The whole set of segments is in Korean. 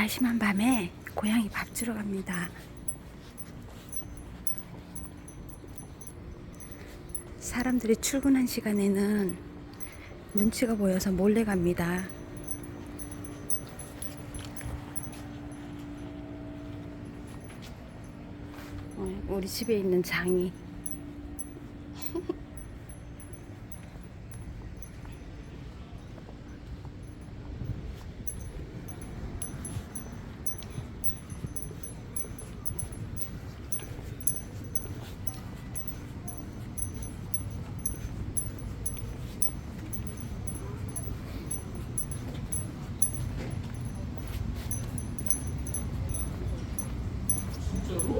야심한 밤에 고양이 밥 주러 갑니다. 사람들이 출근한 시간에는 눈치가 보여서 몰래 갑니다. 어, 우리 집에 있는 장이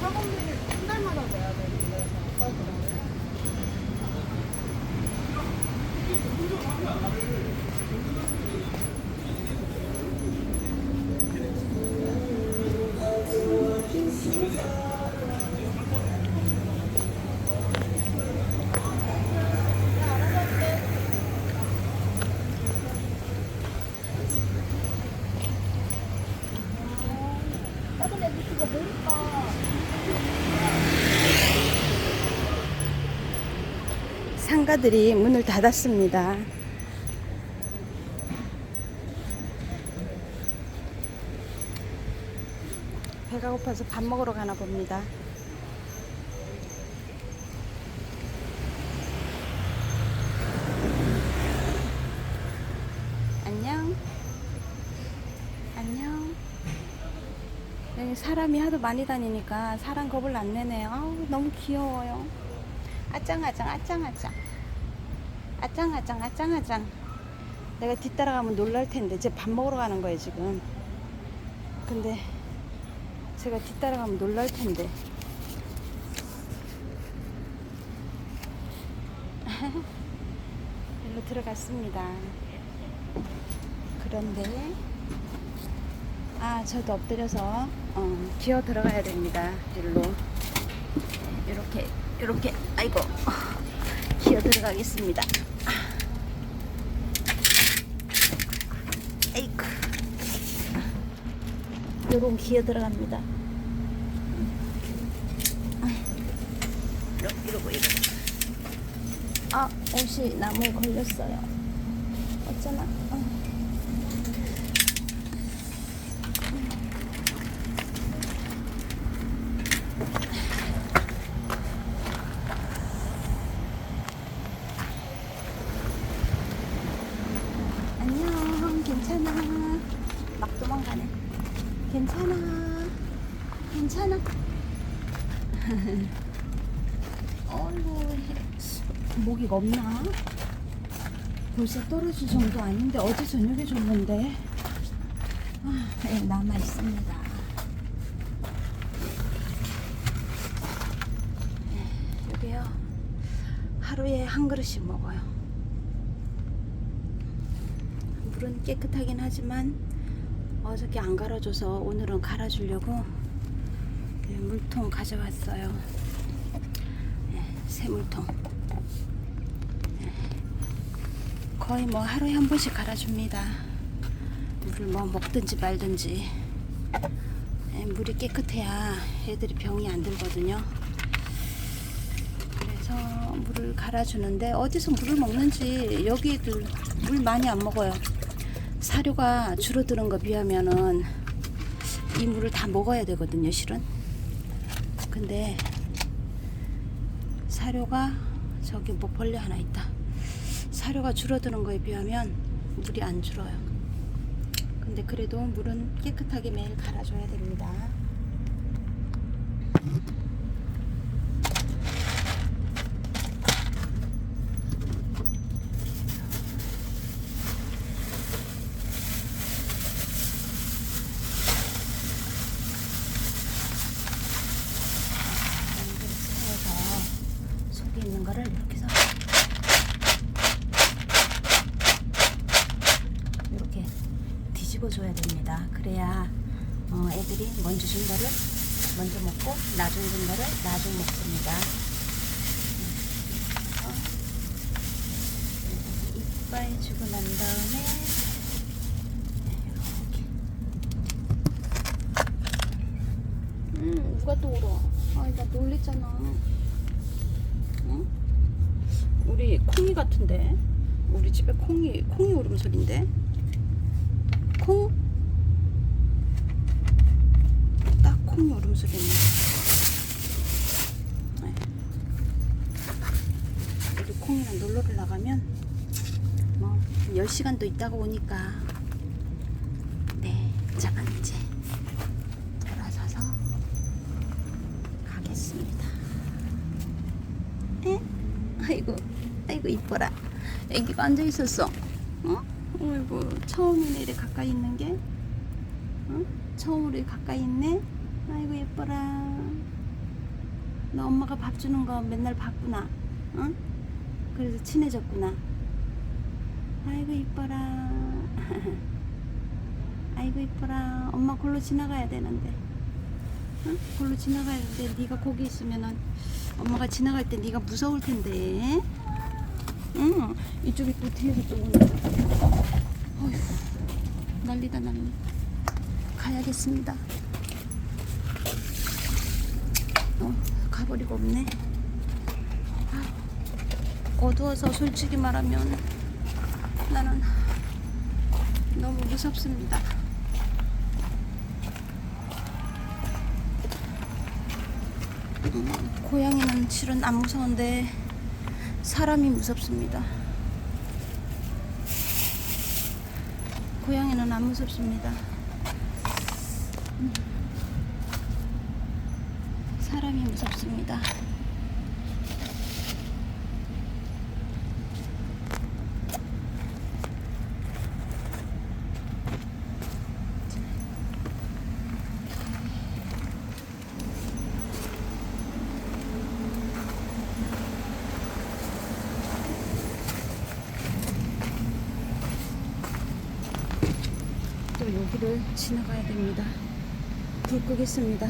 학원비를 한 달마다 내야 되는데 아까더라고요. 야 근데 이거 보니까 상가들이 문을 닫았습니다. 배가 고파서 밥 먹으러 가나 봅니다. 안녕. 안녕. 여기 사람이 하도 많이 다니니까 사람 겁을 안 내네요. 아우, 너무 귀여워요. 아짱아짱 아짱아짱. 아짱아짱 아짱아짱. 내가 뒤따라가면 놀랄 텐데 제 밥 먹으러 가는 거예요 지금. 근데 제가 뒤따라가면 놀랄 텐데. 일로 들어갔습니다. 그런데 아 저도 엎드려서 어, 기어 들어가야 됩니다 일로. 이렇게 이렇게 아이고 기어 들어가겠습니다. 아이고 요런 기어 들어갑니다. 이러- 이러고 이러고 아 옷이 나무에 걸렸어요. 어쩌나? 어. 안녕, 괜찮아. 막 도망가네. 괜찮아. 괜찮아. 어이구, 모기가 없나? 벌써 떨어질 정도 아닌데 어제 저녁에 줬는데 아, 예, 남아 있습니다. 예, 여기요. 하루에 한 그릇씩 먹어요. 물은 깨끗하긴 하지만 어저께 안 갈아줘서 오늘은 갈아주려고 네, 물통 가져왔어요. 네, 새 물통. 네, 거의 뭐 하루에 한 번씩 갈아줍니다. 물을 뭐 먹든지 말든지 네, 물이 깨끗해야 애들이 병이 안 들거든요. 그래서 물을 갈아주는데 어디서 물을 먹는지 여기 애들 물 많이 안 먹어요. 사료가 줄어드는 거 비하면은 이 물을 다 먹어야 되거든요, 실은. 근데 사료가 저기 뭐 벌레 하나 있다. 사료가 줄어드는 거에 비하면 물이 안 줄어요. 근데 그래도 물은 깨끗하게 매일 갈아줘야 됩니다. 세워서 속에 있는 거를 이렇게 해서 이렇게 뒤집어 줘야 됩니다. 그래야 어, 애들이 먼저 준 거를 먼저 먹고 나중 준 거를 나중 먹습니다. 굿바이 주고 난 다음에 이렇게. 음 누가 또 울어? 아나 놀랬잖아. 응? 우리 콩이 같은데? 우리 집에 콩이 콩이 울음 소리인데? 콩? 딱 콩이 울음소리네. 네. 우리 콩이랑 놀러를 나가면 뭐 10시간도 있다가 오니까 네 저는 이제 돌아서서 가겠습니다 에? 아이고 아이고 이뻐라 애기가 앉아 있었어 어? 어이구 처음이네 이래 가까이 있는 게 어? 처음으로 가까이 있네 아이고 예뻐라 너 엄마가 밥 주는 거 맨날 봤구나 응? 그래서 친해졌구나. 아이고 이뻐라. 아이고 이뻐라. 엄마 골로 지나가야 되는데. 응? 골로 지나가야 되는데 네가 거기 있으면은 엄마가 지나갈 때 네가 무서울 텐데. 응. 이쪽에 또 뒤에서 또 오네. 어휴. 난리다 난리. 가야겠습니다. 어, 가버리고 없네. 어두워서 솔직히 말하면 나는 너무 무섭습니다. 음, 고양이는 실은 안 무서운데 사람이 무섭습니다. 고양이는 안 무섭습니다. 음, 사람이 무섭습니다. 또 여기를 지나가야 됩니다. 불 끄겠습니다.